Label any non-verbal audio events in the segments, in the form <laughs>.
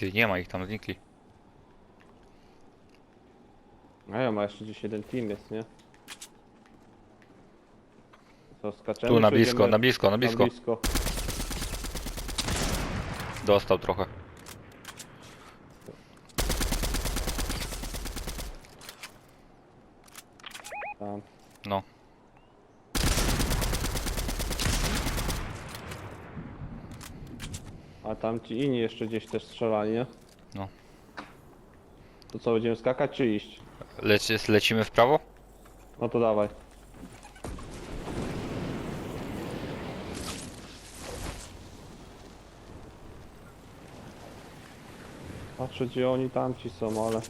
Ty, nie ma ich tam, znikli. A ja ma jeszcze gdzieś jeden team jest, nie? Co, skaczemy? Tu, na czy blisko, idziemy na blisko, na blisko. blisko. Dostał trochę. Tam. No. A tam ci inni jeszcze gdzieś też strzelali, nie? No. To co, będziemy skakać czy iść? Leci, lecimy w prawo? No to dawaj. Patrzę gdzie oni tamci są, ale...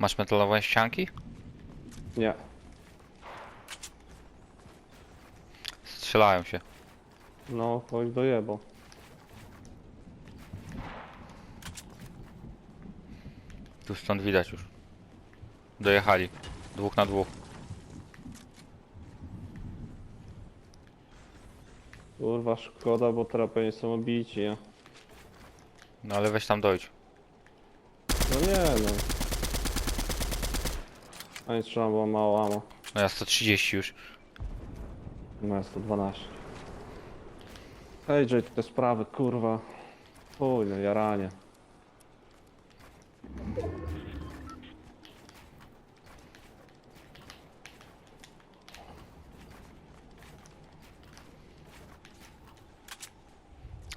Masz metalowe ścianki? Nie. Strzelają się. No, chodź dojebał. Tu stąd widać już. Dojechali. Dwóch na dwóch. Kurwa, szkoda, bo teraz pewnie są obici, nie? No ale weź tam dojdź. No nie, no. A nie bo mam mało amo. No ja 130 już. No jest 112. Hej, Jay, te sprawy, kurwa. Chuj, no jaranie.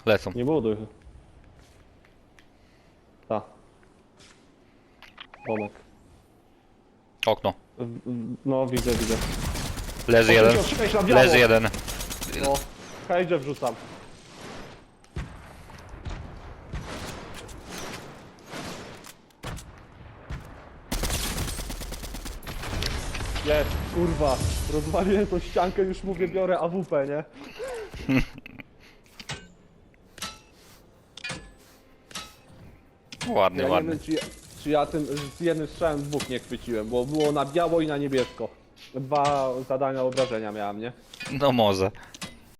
Lecą. Nie buduj. Ta. Domek. Okno. No, widzę, widzę. Leży jeden. 86 na biało. Leży jeden. No, hejże wrzucam. Jest, kurwa, rozwaliłem tą ściankę, już mówię, biorę AWP, nie? <laughs> Ładny, Ja nie ładny. wiem, czy czy ja tym z jednym strzałem dwóch nie chwyciłem, bo było na biało i na niebiesko. Dwa zadania obrażenia miałem, nie? No może.